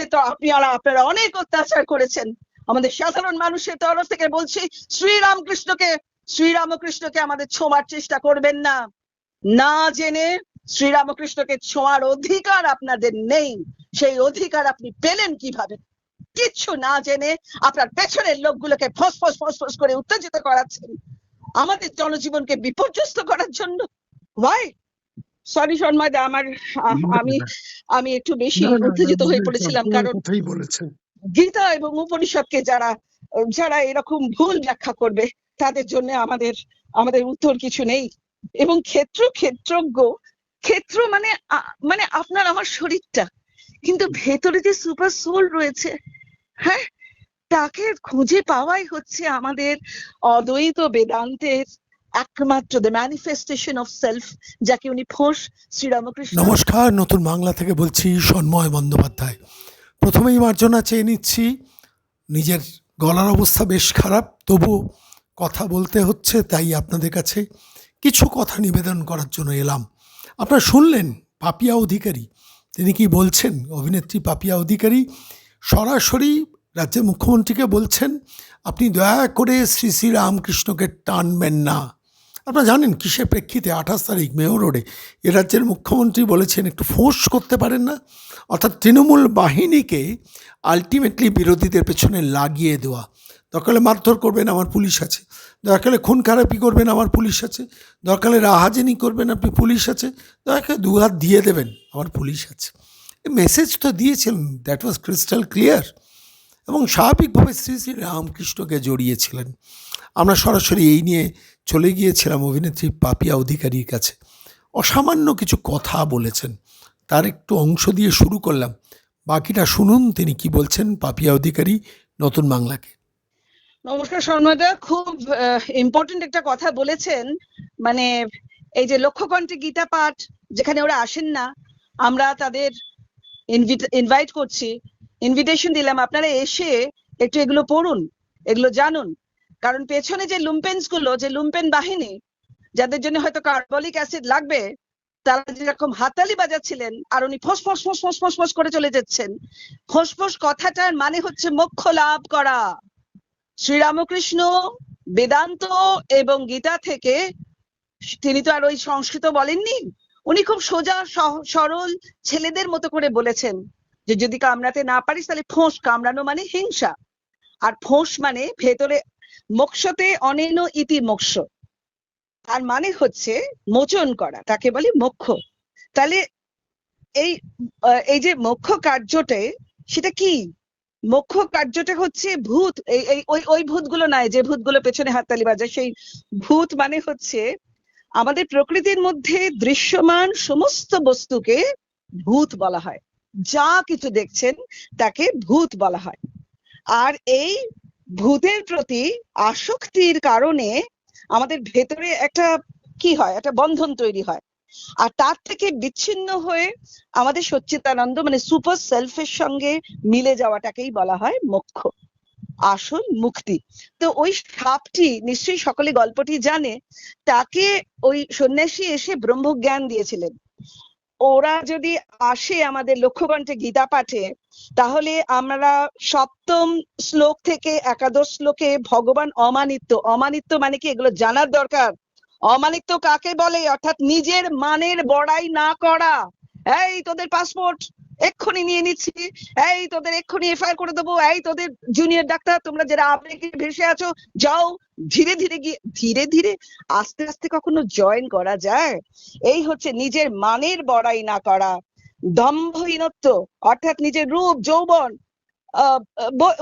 আমাদের তো আপনারা আপনারা অনেক অত্যাচার করেছেন। আমাদের সাধারণ মানুষের তরফ থেকে বলছি, শ্রীরামকৃষ্ণকে শ্রীরামকৃষ্ণকে আমাদের ছোঁয়ার চেষ্টা করবেন না। না জেনে শ্রীরামকৃষ্ণকে ছোঁয়ার অধিকার আপনাদের নেই। সেই অধিকার আপনি পেলেন কীভাবে? কিচ্ছু না জেনে আপনার পেছনের লোকগুলোকে ফস ফস ফস ফস করে উত্তেজিত করাচ্ছেন। আমাদের জনজীবনকে বিপর্যস্ত করার জন্য। ওয়াই সরি সন্ময় দা আমার আমি আমি একটু বেশি উত্তেজিত হয়ে পড়েছিলাম কারণ গীতা এবং উপনিষদকে যারা যারা এরকম ভুল ব্যাখ্যা করবে তাদের জন্য আমাদের আমাদের উত্তর কিছু নেই। এবং ক্ষেত্র ক্ষেত্রজ্ঞ ক্ষেত্র মানে মানে আপনার আমার শরীরটা। কিন্তু ভেতরে যে সুপার সোল রয়েছে হ্যাঁ তাকে খুঁজে পাওয়াই হচ্ছে আমাদের অদ্বৈত বেদান্তের একমাত্র দ্য ম্যানিফেস্টেশন অফ সেলফ যাকে উনি ফোঁস শ্রীরামকৃষ্ণ। নমস্কার, নতুন বাংলা থেকে বলছি সন্ময় বন্দ্যোপাধ্যায়। প্রথমেই মার্জনা চেয়ে নিচ্ছি, নিজের গলার অবস্থা বেশ খারাপ, তবু কথা বলতে হচ্ছে, তাই আপনাদের কাছে কিছু কথা নিবেদন করার জন্য এলাম। আপনারা শুনলেন পাপিয়া অধিকারী, তিনি কি বলছেন? অভিনেত্রী পাপিয়া অধিকারী সরাসরি রাজ্যের মুখ্যমন্ত্রীকে বলছেন, আপনি দয়া করে শ্রী শ্রী রামকৃষ্ণকে টানবেন না। আপনারা জানেন কিসের প্রেক্ষিতে আঠাশ তারিখ মেয়র রোডে এ রাজ্যের মুখ্যমন্ত্রী বলেছেন একটু ফোর্স করতে পারেন না, অর্থাৎ তৃণমূল বাহিনীকে আলটিমেটলি বিরোধীদের পেছনে লাগিয়ে দেওয়া। দরকার মারধর করবেন, আমার পুলিশ আছে। দরকার খুন খারাপি করবেন, আমার পুলিশ আছে। দরকার রাহাজানি করবেন, আপনি পুলিশ আছে। হলে দু হাত দিয়ে দেবেন, আমার পুলিশ আছে। মেসেজ তো দিয়েছিলেন দ্যাট ওয়াজ ক্রিস্টাল ক্লিয়ার এবং স্বাভাবিকভাবে শ্রী শ্রী রামকৃষ্ণকে জড়িয়েছিলেন। আমরা সরাসরি এই নিয়ে চলে গিয়েছিলাম অভিনেত্রী পাপিয়া অধিকারীর কাছে। অসামান্য কিছু কথা বলেছেন। তার একটু অংশ দিয়ে শুরু করলাম। বাকিটা শুনুন, তিনি কি বলছেন পাপিয়া অধিকারী নতুন বাংলাকে। নমস্কার শর্মাদা খুব ইম্পর্টেন্ট একটা কথা বলেছেন। মানে এই যে লক্ষ্যকণ্ঠে গীতা পাঠ, যেখানে ওরা আসেন না, আমরা তাদের ইনভাইট করছি। ইনভিটেশন দিলাম। আপনারা এসে একটু এগুলো পড়ুন, এগুলো জানুন। কারণ পেছনে যে লুম্পেন্সগুলো, যে লুম্পেন বাহিনী, যাদের জন্য হয়তো কার্বলিক অ্যাসিড লাগবে, তারা যেরকম হাতালি বাজাচ্ছিলেন, আর উনি ফোস ফোস ফোস ফোস ফোস ফোস করে চলে যাচ্ছেন। ফোস ফোস কথাটার মানে হচ্ছে মোক্ষ লাভ করা। শ্রীরামকৃষ্ণ বেদান্ত এবং গীতা থেকে তিনি তো আর ওই সংস্কৃত বলেননি, উনি খুব সোজা সরল ছেলেদের মতো করে বলেছেন যে যদি কামড়াতে না পারিস তাহলে ফোঁস, কামড়ানো মানে হিংসা। আর ফোঁস মানে ভেতরে মোক্ষতে অনেন ইতি মোক্ষ। তার মানে হচ্ছে মোচন করা, তাকে বলে মোক্ষ। তাহলে এই এই যে মোক্ষ কার্যটে সেটা কি? মোক্ষ কার্যটা হচ্ছে ভূত এই, ওই ওই ভূতগুলো নয়, যে ভূতগুলো পেছনে হাততালি বাজায়, সেই ভূত মানে হচ্ছে আমাদের প্রকৃতির মধ্যে দৃশ্যমান সমস্ত বস্তুকে ভূত বলা হয়। যা কিছু দেখছেন তাকে ভূত বলা হয়। আর এই ভূতের প্রতি আসক্তির কারণে আমাদের ভেতরে একটা কি হয়, একটা বন্ধন তৈরি হয়। আর তার থেকে বিচ্ছিন্ন হয়ে আমাদের সচ্চিদানন্দ মানে সুপার সেলফের সঙ্গে মিলে যাওয়াটাকেই বলা হয় মোক্ষ, আসল মুক্তি। তো ওই সাপটি নিশ্চয়ই সকলে গল্পটি জানে, তাকে ওই সন্ন্যাসী এসে ব্রহ্মজ্ঞান দিয়েছিলেন। ওরা যদি আসে আমাদের লক্ষ্যকণ্ঠে গীতা পাঠে তাহলে আমরা সপ্তম শ্লোক থেকে একাদশ শ্লোকে ভগবান অমানিত্য। অমানিত্য মানে কি? এগুলো জানার দরকার। অমানিত্য কাকে বলে? অর্থাৎ নিজের মানের বড়াই না করা। এই তোদের পাসপোর্ট এক্ষুনি নিয়ে নিচ্ছি। এই তোদের এক্ষুনি এফআইআর করে দেবো। এই তোদের জুনিয়র ডাক্তার, তোমরা যারা আবেগে ভেসে আছো, যাও। ধীরে ধীরে গিয়ে, ধীরে ধীরে আস্তে আস্তে কখনো জয়েন করা যায়। এই হচ্ছে নিজের মানের বড়াই না করা। দম্ভহীনত্ব, অর্থাৎ নিজের রূপ, যৌবন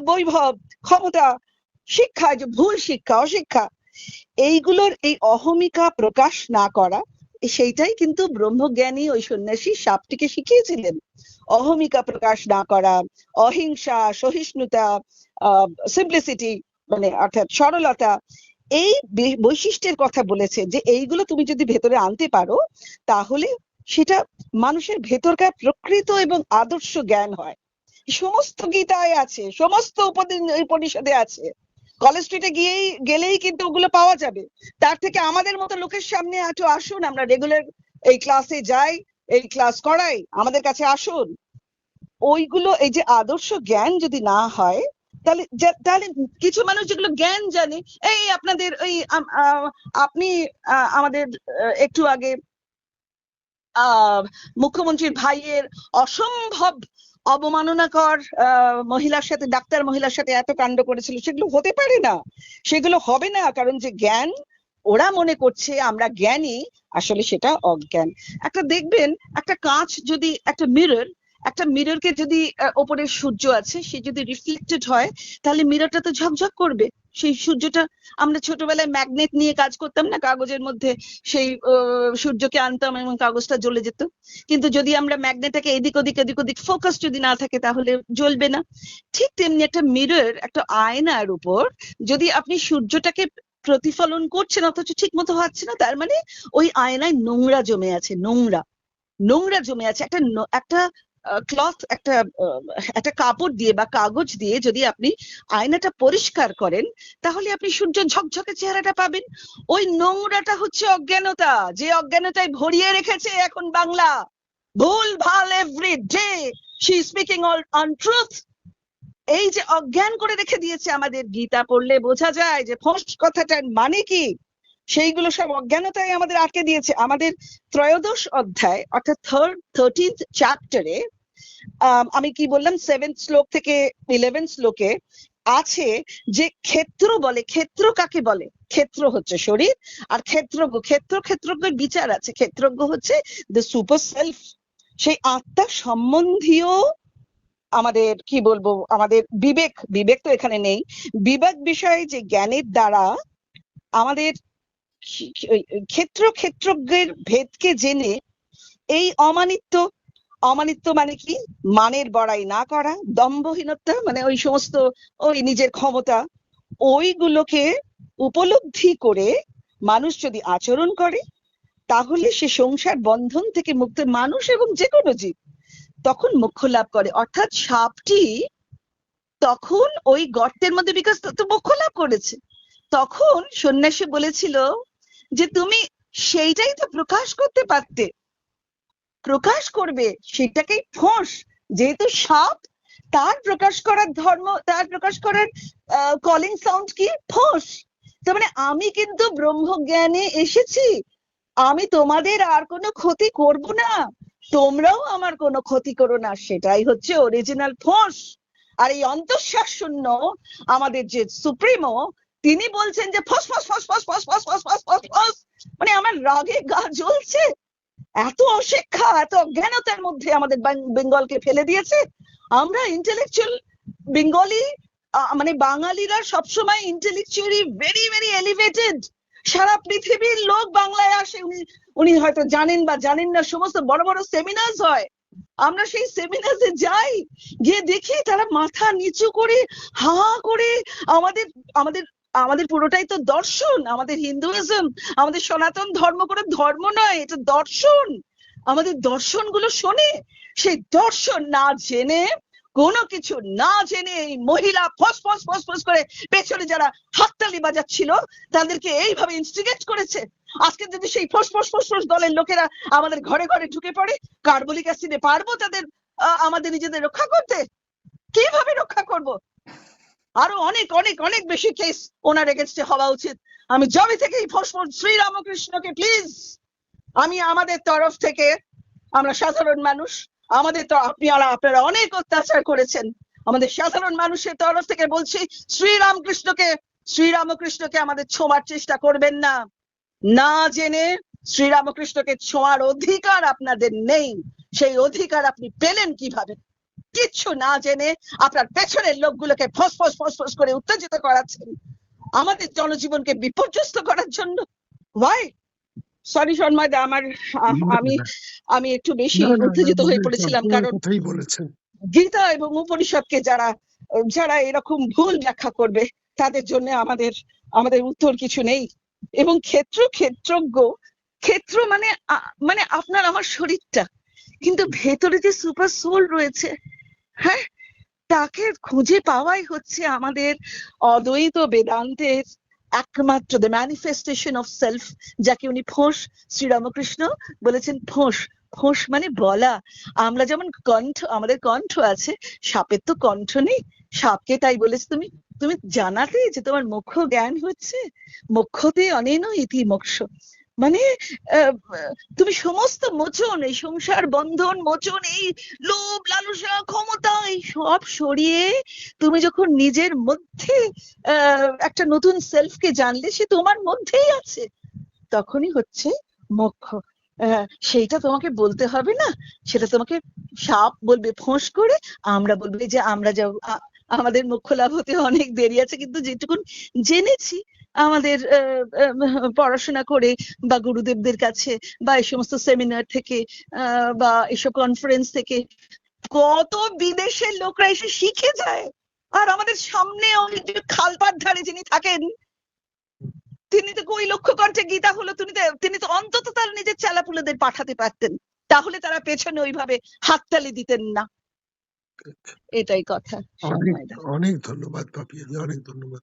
বৈভব, ক্ষমতা, শিক্ষা যে ভুল শিক্ষা, অশিক্ষা, এইগুলোর এই অহমিকা প্রকাশ না করা, সেইটাই কিন্তু ব্রহ্মজ্ঞানী ওই সন্ন্যাসী সাপটিকে শিখিয়েছিলেন। অহমিকা প্রকাশ না করা, অহিংসা, সহিষ্ণুতা সিম্পলিসিটি মানে অর্থাৎ সরলতা, এই বৈশিষ্ট্যের কথা বলেছে যে এইগুলো তুমি যদি ভেতরে আনতে পারো, তাহলে সেটা মানুষের ভেতরকার প্রকৃত এবং আদর্শ জ্ঞান হয়। সমস্ত গীতায় আছে, সমস্ত উপনিষদে আছে। কলেজ স্ট্রিটে গিয়েই, গেলেই কিন্তু ওগুলো পাওয়া যাবে। তার থেকে আমাদের মতো লোকের সামনে একটু আসুন, আমরা রেগুলার এই ক্লাসে যাই, এই ক্লাস করাই, আমাদের কাছে আসুন। ওইগুলো, এই যে আদর্শ জ্ঞান যদি না হয়, তাহলে তাহলে কিছু মানুষ যেগুলো জ্ঞান জানে, এই আপনাদের ওই আপনি আমাদের একটু আগে মুখ্যমন্ত্রীর ভাইয়ের অসম্ভব অবমাননাকর মহিলার সাথে, ডাক্তার মহিলার সাথে এত কাণ্ড করেছিল, সেগুলো হতে পারে না। সেগুলো হবে না, কারণ যে জ্ঞান, ওরা মনে করছে আমরা জ্ঞানী, আসলে সেটা অজ্ঞান। একটা দেখবেন, একটা কাঁচ যদি, একটা মিরর একটা মিররকে যদি ওপরে সূর্য আছে, সে যদি রিফ্লেক্টেড হয়, তাহলে মিররটা তো ঝকঝক করবে। সেই সূর্যটা আমরা ছোটবেলায় ম্যাগনেট নিয়ে কাজ করতাম না, কাগজের মধ্যে সেই সূর্যকে আনতাম এবং কাগজটা জ্বলে যেত। কিন্তু যদি আমরা ম্যাগনেটটাকে এদিক ওদিক এদিক ওদিক ফোকাস যদি না থাকে তাহলে জ্বলবে না। ঠিক তেমনি একটা মিরর একটা আয়নার উপর যদি আপনি সূর্যটাকে প্রতিফলন করছেন, অথচ ঠিক মতো হচ্ছে না, তার মানে ওই আয়নায় নোংরা জমে আছে, নোংরা। নোংরা জমে আছে, একটা একটা ক্লথ একটা একটা কাপড় দিয়ে বা কাগজ দিয়ে যদি আপনি আয়নাটা পরিষ্কার করেন, তাহলে আপনি সূর্য ঝকঝকে চেহারাটা পাবেন। ওই নোংরাটা হচ্ছে অজ্ঞানতা, যে অজ্ঞানতায় ভরিয়ে রেখেছে এখন বাংলা। ভুল, ভালো every day she speaking all untruth এই যে অজ্ঞান করে রেখে দিয়েছে আমাদের গীতা পড়লে বোঝা যায় যে ফোঁস কথাটার মানে কি? সেইগুলো সব অজ্ঞানতায় আমাদের আটকে দিয়েছে। আমাদের ত্রয়োদশ অধ্যায়, অর্থাৎ থার্ড থার্টিন্থ চ্যাপ্টারে আমি কি বললাম? সেভেন্থ শ্লোক থেকে ইলেভেন্থ শ্লোকে আছে যে ক্ষেত্র বলে, ক্ষেত্র কাকে বলে? ক্ষেত্র হচ্ছে শরীর, আর ক্ষেত্রজ্ঞ ক্ষেত্র, ক্ষেত্রজ্ঞের বিচার আছে। ক্ষেত্রজ্ঞ হচ্ছে দ্য সুপার সেলফ সেই আত্মা সম্বন্ধীয় আমাদের, কি বলব, আমাদের বিবেক বিবেক তো এখানে নেই। বিবেক বিষয়ে যে জ্ঞানের দ্বারা আমাদের ক্ষেত্র, ক্ষেত্রজ্ঞের ভেদকে জেনে এই অমানিত্য অমানিত্য মানে কি? মানের বড়াই না করা, দম্ভহীনতা মানে ওই সমস্ত ওই নিজের ক্ষমতা, ওইগুলোকে উপলব্ধি করে মানুষ যদি আচরণ করে, তাহলে সে সংসার বন্ধন থেকে মুক্ত মানুষ এবং যে কোনো জীব তখন মোক্ষ লাভ করে। অর্থাৎ সাপটি তখন ওই গর্তের মধ্যে বিকাশ তো মোক্ষ লাভ করেছে। তখন সন্ন্যাসী বলেছিল যে, তুমি সেইটাই তো প্রকাশ করতে পারতে। প্রকাশ করবে সেটাকেই ফোঁস। যেহেতু সাপ তার প্রকাশ করার ধর্ম, তার প্রকাশ করার কলিং সাউন্ড কি? ফোঁস। তার মানে আমি কিন্তু ব্রহ্মজ্ঞানে এসেছি। আমি তোমাদের আর কোনো ক্ষতি করব না। তোমরাও আমার কোনো ক্ষতি করো না। সেটাই হচ্ছে অরিজিনাল ফোঁস। আর এই অন্তঃশ্বাস শূন্য আমাদের যে সুপ্রিমো, তিনি বলছেন যে ফস ফস ফস ফস ফস ফস ফস ফস ফস ফস। মানে আমার রাগে গা জ্বলছে। এত অশিক্ষা, এত অজ্ঞানতার মধ্যে আমাদের বেঙ্গলকে ফেলে দিয়েছে। আমরা ইন্টেলেকচুয়াল বেঙ্গলি মানে বাঙালিরা সবসময় ইন্টেলেকচুয়ালি ভেরি ভেরি এলিভেটেড সারা পৃথিবীর লোক বাংলায় আসে, উনি উনি হয়তো জানেন বা জানেন না, সমস্ত বড় বড় সেমিনার্স হয়। আমরা সেই সেমিনার্সে যাই, গিয়ে দেখি তারা মাথা নিচু করে হা করে আমাদের আমাদের আমাদের পুরোটাই তো দর্শন, আমাদের হিন্দুইজম, আমাদের সনাতন ধর্ম কোনো ধর্ম নয়, এটা দর্শন। আমাদের দর্শনগুলো শোনে, সেই দর্শন না জেনে, কোনো কিছু না জেনে এই মহিলা ফস ফস ফস ফস করে পেছনে যারা হাততালি বাজাচ্ছিল, তাদেরকে এইভাবে ইনস্টিগেট করেছে। আজকে যদি সেই ফস ফস ফস ফস দলের লোকেরা আমাদের ঘরে ঘরে ঢুকে পড়ে, কার্বলিক অ্যাসিডে পারব তাদের আমাদের নিজেদের রক্ষা করতে? কীভাবে রক্ষা করব? আরও অনেক অনেক অনেক বেশি কেস ওনার এগেনস্টে হওয়া উচিত। আমি জবে থেকেই ফস ফস শ্রীরামকৃষ্ণকে প্লিজ আমি আমাদের তরফ থেকে, আমরা সাধারণ মানুষ, আমাদের তো আপনারা আপনারা অনেক অত্যাচার করেছেন। আমাদের সাধারণ মানুষের তরফ থেকে বলছি, শ্রীরামকৃষ্ণকে শ্রীরামকৃষ্ণকে আমাদের ছোঁয়ার চেষ্টা করবেন না। না জেনে শ্রীরামকৃষ্ণকে ছোঁয়ার অধিকার আপনাদের নেই। সেই অধিকার আপনি পেলেন কীভাবে? কিচ্ছু না জেনে আপনার পেছনের লোকগুলোকে ফস ফস ফস ফস করে উত্তেজিত করাচ্ছেন। আমাদের জনজীবনকে বিপর্যস্ত করার জন্য। ওয়াই সরি আমার আমি আমি একটু বেশি উত্তেজিত হয়ে পড়েছিলাম কারণ গীতা এবং উপনিষদকে যারা যারা এরকম ভুল ব্যাখ্যা করবে তাদের জন্য আমাদের আমাদের উত্তর কিছু নেই। এবং ক্ষেত্র ক্ষেত্রজ্ঞ ক্ষেত্র মানে মানে আপনার আমার শরীরটা। কিন্তু ভেতরে যে সুপার সোল রয়েছে হ্যাঁ তাকে খুঁজে পাওয়াই হচ্ছে আমাদের অদ্বৈত বেদান্তের একমাত্র দ্য ম্যানিফেস্টেশন অফ সেলফ যাকে উনি ফোঁস, শ্রীরামকৃষ্ণ বলেছেন ফোঁস। ফোঁস মানে বলা। আমরা যেমন কণ্ঠ, আমাদের কণ্ঠ আছে, সাপের তো কণ্ঠ নেই। সাপকে তাই বলেছে, তুমি তুমি জানাতে যে তোমার মুখ্য জ্ঞান হচ্ছে, মুখ্যতে অনেন ইতি মোক্ষ মানে তুমি সমস্ত মোচন, এই সংসার বন্ধন, মোচন, এই লোভ, লালসা, ক্ষমতা, এই সব সরিয়ে তুমি যখন নিজের মধ্যে একটা নতুন সেলফকে জানলে, সে তোমার মধ্যেই আছে। তখনই হচ্ছে মোক্ষ। সেইটা তোমাকে বলতে হবে না। সেটা তোমাকে সাপ বলবে, ফোঁস করে আমরা বলবে যে আমরা আ- আমাদের মোক্ষ লাভ হতে অনেক দেরি আছে, কিন্তু যেটুকুন জেনেছি আমাদের পড়াশোনা করে বা গুরুদেবদের কাছে বা এই সমস্ত সেমিনার থেকে বা এসব কনফারেন্স থেকে কত বিদেশের লোকরা এসে শিখে যায়। আর আমাদের সামনে ওই যে খালপার ধারে যিনি থাকেন তিনি তো ওই লক্ষ্য কণ্ঠে গীতা হলো তিনি তো তিনি তো অন্তত তার নিজের চেলাপুলেদের পাঠাতে পারতেন। তাহলে তারা পেছনে ওইভাবে হাততালি দিতেন না। এটাই কথা। অনেক ধন্যবাদ পাপিয়াদি অনেক ধন্যবাদ।